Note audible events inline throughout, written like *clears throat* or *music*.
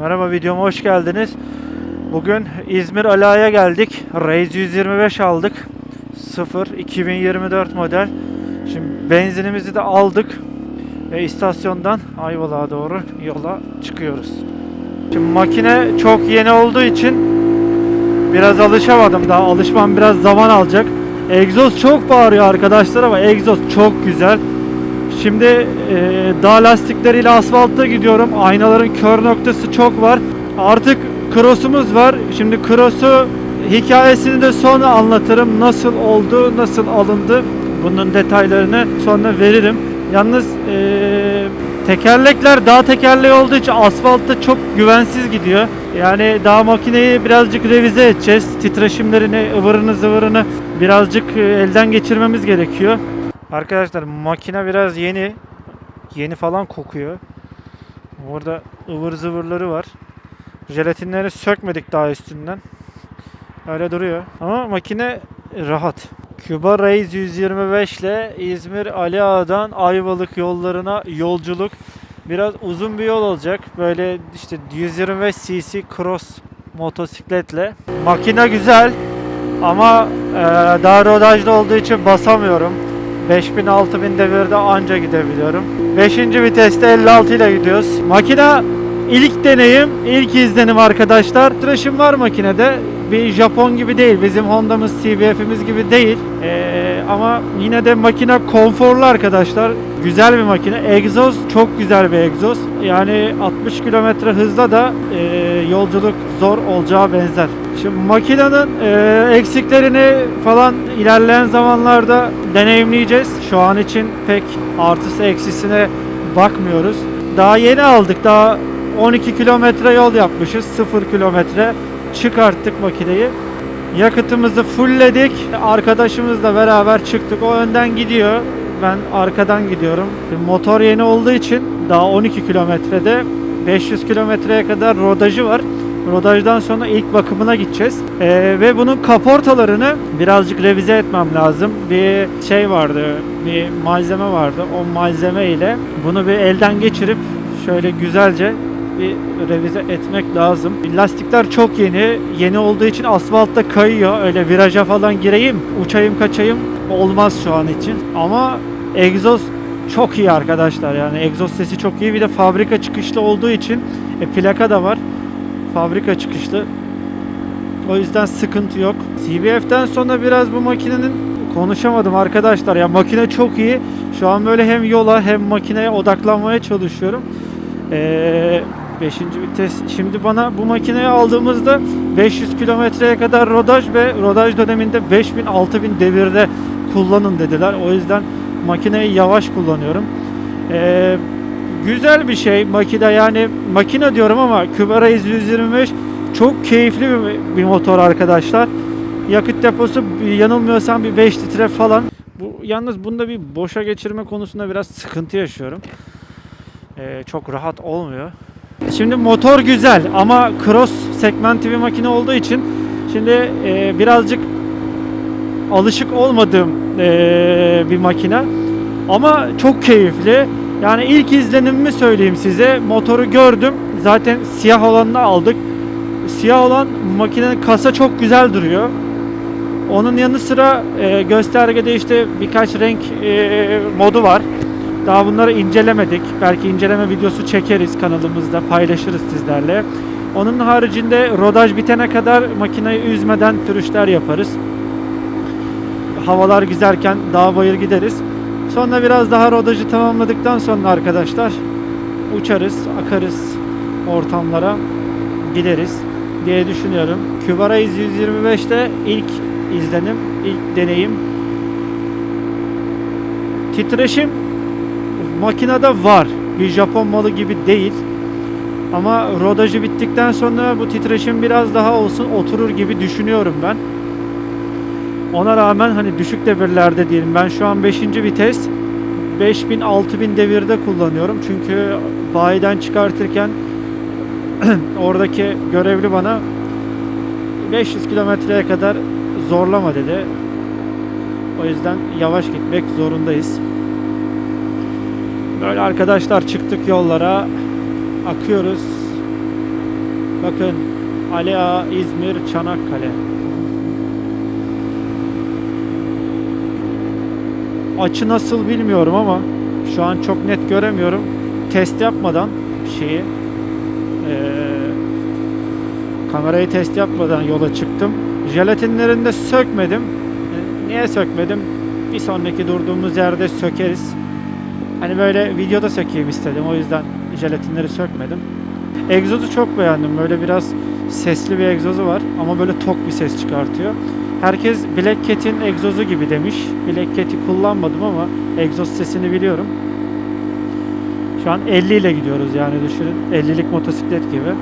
Merhaba videoma hoş geldiniz. Bugün İzmir Ala'ya geldik. Raze 125 aldık. 0 2024 model. Şimdi benzinimizi de aldık. Ve istasyondan Ayvalık'a doğru yola çıkıyoruz. Şimdi makine çok yeni olduğu için biraz alışamadım daha. Alışmam biraz zaman alacak. Egzoz çok bağırıyor arkadaşlar ama egzoz çok güzel. Şimdi e, dağ lastikleriyle asfaltta gidiyorum. Aynaların kör noktası çok var. Artık cross'umuz var. Şimdi cross'u hikayesini de sonra anlatırım. Nasıl oldu, nasıl alındı. Bunun detaylarını sonra veririm. Yalnız e, tekerlekler dağ tekerleği olduğu için asfaltta çok güvensiz gidiyor. Yani dağ makineyi birazcık revize edeceğiz. Titreşimlerini, ıvırını zıvırını birazcık e, elden geçirmemiz gerekiyor. Arkadaşlar makine biraz yeni. Yeni falan kokuyor. Burada ıvır zıvırları var. Jelatinleri sökmedik daha üstünden. Öyle duruyor. Ama makine rahat. Cuba Race 125 ile İzmir Ali Ağa'dan Ayvalık yollarına yolculuk. Biraz uzun bir yol olacak. Böyle işte 125 cc cross motosikletle. Makine güzel ama e, daha rodajlı olduğu için basamıyorum. 5000 6000 devirde anca gidebiliyorum. 5. viteste 56 ile gidiyoruz. Makine ilk deneyim, ilk izlenim arkadaşlar. Tıraşım var makinede. Bir Japon gibi değil. Bizim Honda'mız, CBF'imiz gibi değil. Ee, ama yine de makine konforlu arkadaşlar. Güzel bir makine. Egzoz çok güzel bir egzoz. Yani 60 kilometre hızla da e, yolculuk zor olacağı benzer. Şimdi makinenin e, eksiklerini falan ilerleyen zamanlarda deneyimleyeceğiz. Şu an için pek artısı eksisine bakmıyoruz. Daha yeni aldık. Daha 12 kilometre yol yapmışız. 0 kilometre. Çıkarttık makineyi. Yakıtımızı fullledik. Arkadaşımızla beraber çıktık. O önden gidiyor. Ben arkadan gidiyorum. Motor yeni olduğu için daha 12 kilometrede 500 kilometreye kadar rodajı var. Rodajdan sonra ilk bakımına gideceğiz. Ee, ve bunun kaportalarını birazcık revize etmem lazım. Bir şey vardı, bir malzeme vardı. O malzeme ile bunu bir elden geçirip şöyle güzelce bir revize etmek lazım. Lastikler çok yeni. Yeni olduğu için asfaltta kayıyor. Öyle viraja falan gireyim, uçayım kaçayım olmaz şu an için. Ama egzoz çok iyi arkadaşlar. Yani egzoz sesi çok iyi. Bir de fabrika çıkışlı olduğu için e, plaka da var. Fabrika çıkışlı. O yüzden sıkıntı yok. CBF'den sonra biraz bu makinenin konuşamadım arkadaşlar. Ya makine çok iyi. Şu an böyle hem yola hem makineye odaklanmaya çalışıyorum. Ee, 5. vites. Şimdi bana bu makineyi aldığımızda 500 kilometreye kadar rodaj ve rodaj döneminde 5000-6000 devirde kullanın dediler. O yüzden makineyi yavaş kullanıyorum. Ee, güzel bir şey makine yani makine diyorum ama Cubera 125 çok keyifli bir, bir motor arkadaşlar. Yakıt deposu yanılmıyorsam bir 5 litre falan. Bu yalnız bunda bir boşa geçirme konusunda biraz sıkıntı yaşıyorum. Ee, çok rahat olmuyor. Şimdi motor güzel ama cross segmenti bir makine olduğu için şimdi e, birazcık alışık olmadığım e, bir makine ama çok keyifli. Yani ilk izlenimimi söyleyeyim size. Motoru gördüm. Zaten siyah olanını aldık. Siyah olan makinenin kasa çok güzel duruyor. Onun yanı sıra e, göstergede işte birkaç renk e, modu var. Daha bunları incelemedik. Belki inceleme videosu çekeriz kanalımızda, paylaşırız sizlerle. Onun haricinde rodaj bitene kadar makineyi üzmeden sürüşler yaparız. Havalar güzelken dağ bayır gideriz. Sonra biraz daha rodajı tamamladıktan sonra arkadaşlar uçarız, akarız ortamlara gideriz diye düşünüyorum. Kübara 125'te ilk izlenim, ilk deneyim. Titreşim makinede var. Bir Japon malı gibi değil. Ama rodajı bittikten sonra bu titreşim biraz daha olsun oturur gibi düşünüyorum ben. Ona rağmen hani düşük devirlerde diyelim. Ben şu an 5. vites 5000-6000 devirde kullanıyorum. Çünkü bayiden çıkartırken *clears throat* oradaki görevli bana 500 kilometreye kadar zorlama dedi. O yüzden yavaş gitmek zorundayız. Böyle arkadaşlar çıktık yollara. Akıyoruz. Bakın Ali Ağa, İzmir, Çanakkale. Açı nasıl bilmiyorum ama şu an çok net göremiyorum. Test yapmadan şeyi eee, kamerayı test yapmadan yola çıktım. Jelatinlerini de sökmedim. E, Niye sökmedim? Bir sonraki durduğumuz yerde sökeriz. Hani böyle videoda sökeyim istedim. O yüzden jelatinleri sökmedim. Egzozu çok beğendim. Böyle biraz sesli bir egzozu var ama böyle tok bir ses çıkartıyor. Herkes Black Cat'in egzozu gibi demiş. Black Cat'i kullanmadım ama egzoz sesini biliyorum. Şu an 50 ile gidiyoruz yani düşünün. 50'lik motosiklet gibi.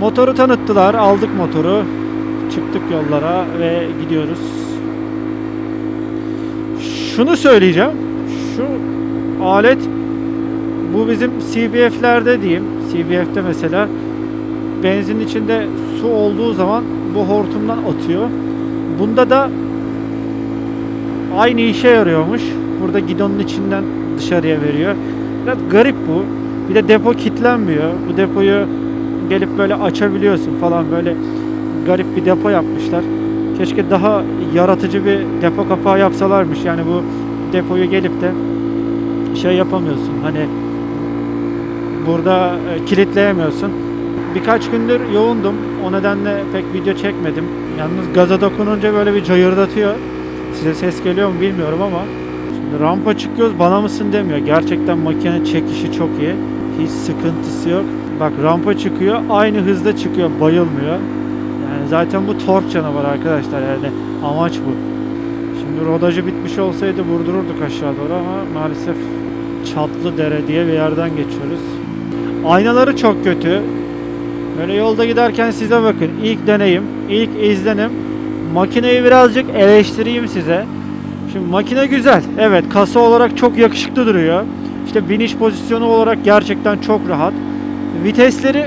Motoru tanıttılar. Aldık motoru. Çıktık yollara ve gidiyoruz. Şunu söyleyeceğim. Şu alet bu bizim CBF'lerde diyeyim. CBF'de mesela benzin içinde su olduğu zaman bu hortumdan atıyor. Bunda da aynı işe yarıyormuş. Burada gidonun içinden dışarıya veriyor. Biraz garip bu. Bir de depo kilitlenmiyor. Bu depoyu gelip böyle açabiliyorsun falan böyle garip bir depo yapmışlar. Keşke daha yaratıcı bir depo kapağı yapsalarmış. Yani bu depoyu gelip de şey yapamıyorsun. Hani burada e, kilitleyemiyorsun. Birkaç gündür yoğundum. O nedenle pek video çekmedim. Yalnız gaza dokununca böyle bir cayırdatıyor. Size ses geliyor mu bilmiyorum ama. Şimdi rampa çıkıyoruz bana mısın demiyor. Gerçekten makine çekişi çok iyi. Hiç sıkıntısı yok. Bak rampa çıkıyor. Aynı hızda çıkıyor. Bayılmıyor. Yani zaten bu tork canavarı arkadaşlar. Yani amaç bu. Şimdi rodajı bitmiş olsaydı vurdururduk aşağı doğru ama maalesef Çatlı Dere diye bir yerden geçiyoruz. Aynaları çok kötü. Böyle yolda giderken size bakın. İlk deneyim, ilk izlenim. Makineyi birazcık eleştireyim size. Şimdi makine güzel. Evet kasa olarak çok yakışıklı duruyor. İşte biniş pozisyonu olarak gerçekten çok rahat. Vitesleri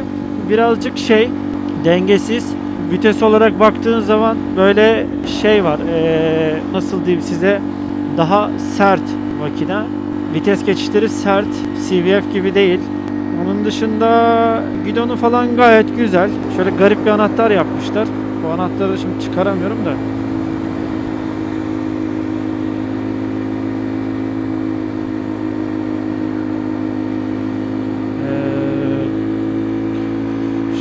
birazcık şey dengesiz. Vites olarak baktığın zaman böyle şey var. ee, nasıl diyeyim size daha sert makine. Vites geçişleri sert. CVF gibi değil. Onun dışında gidonu falan gayet güzel. Şöyle garip bir anahtar yapmışlar. Bu anahtarı şimdi çıkaramıyorum da. Ee,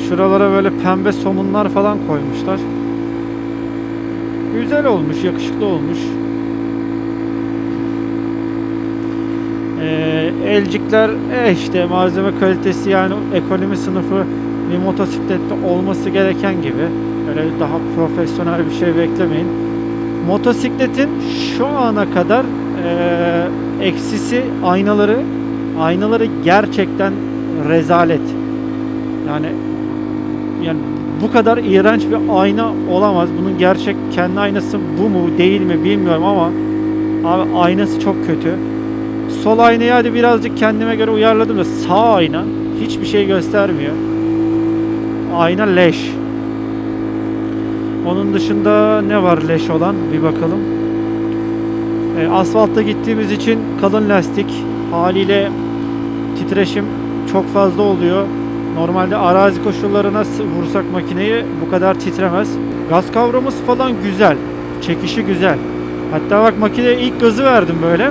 şuralara böyle pembe somunlar falan koymuşlar. Güzel olmuş, yakışıklı olmuş. Ee, elcikler e işte malzeme kalitesi yani ekonomi sınıfı bir motosiklette olması gereken gibi. Öyle daha profesyonel bir şey beklemeyin. Motosikletin şu ana kadar e, eksisi aynaları. Aynaları gerçekten rezalet. Yani yani bu kadar iğrenç bir ayna olamaz. Bunun gerçek kendi aynası bu mu değil mi bilmiyorum ama abi aynası çok kötü. Sol aynayı hadi birazcık kendime göre uyarladım da sağ ayna hiçbir şey göstermiyor. Ayna leş. Onun dışında ne var leş olan bir bakalım. E, asfaltta gittiğimiz için kalın lastik haliyle titreşim çok fazla oluyor. Normalde arazi koşullarına vursak makineyi bu kadar titremez. Gaz kavraması falan güzel. Çekişi güzel. Hatta bak makineye ilk gazı verdim böyle.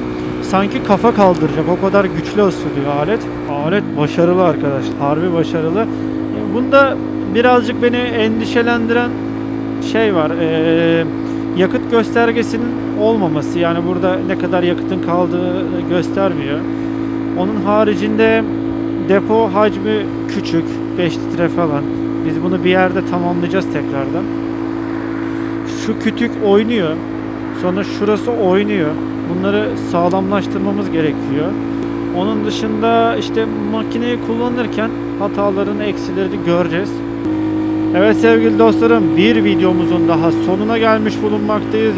Sanki kafa kaldıracak. O kadar güçlü ısınıyor alet. Alet başarılı arkadaş. Harbi başarılı. Bunda birazcık beni endişelendiren şey var. e, yakıt göstergesinin olmaması. Yani burada ne kadar yakıtın kaldığı göstermiyor. Onun haricinde depo hacmi küçük. 5 litre falan. Biz bunu bir yerde tamamlayacağız tekrardan. Şu kütük oynuyor. Sonra şurası oynuyor. Bunları sağlamlaştırmamız gerekiyor. Onun dışında işte makineyi kullanırken hatalarını, eksilerini göreceğiz. Evet sevgili dostlarım bir videomuzun daha sonuna gelmiş bulunmaktayız.